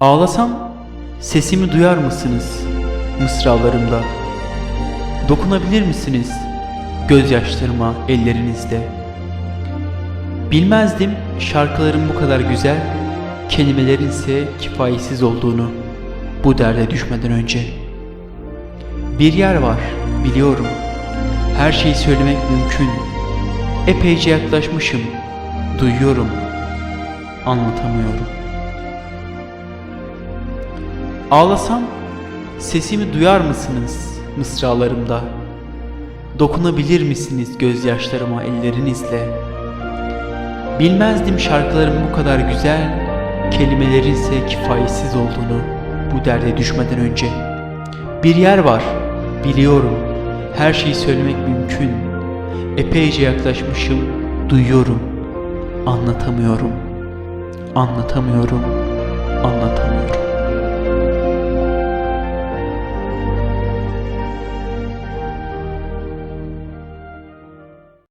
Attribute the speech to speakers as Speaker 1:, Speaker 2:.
Speaker 1: Ağlasam sesimi duyar mısınız mısralarımda? Dokunabilir misiniz gözyaşlarıma ellerinizle? Bilmezdim şarkıların bu kadar güzel, kelimelerin ise kifayetsiz olduğunu bu derde düşmeden önce. Bir yer var biliyorum. Her şeyi söylemek mümkün. Epeyce yaklaşmışım. Duyuyorum. Anlatamıyorum. Ağlasam sesimi duyar mısınız mısralarımda? Dokunabilir misiniz gözyaşlarıma ellerinizle? Bilmezdim şarkıların bu kadar güzel, kelimelerin ise kifayetsiz olduğunu bu derde düşmeden önce. Bir yer var, biliyorum. Her şeyi söylemek mümkün. Epeyce yaklaşmışım, duyuyorum. Anlatamıyorum. Anlatamıyorum. Anlatamıyorum.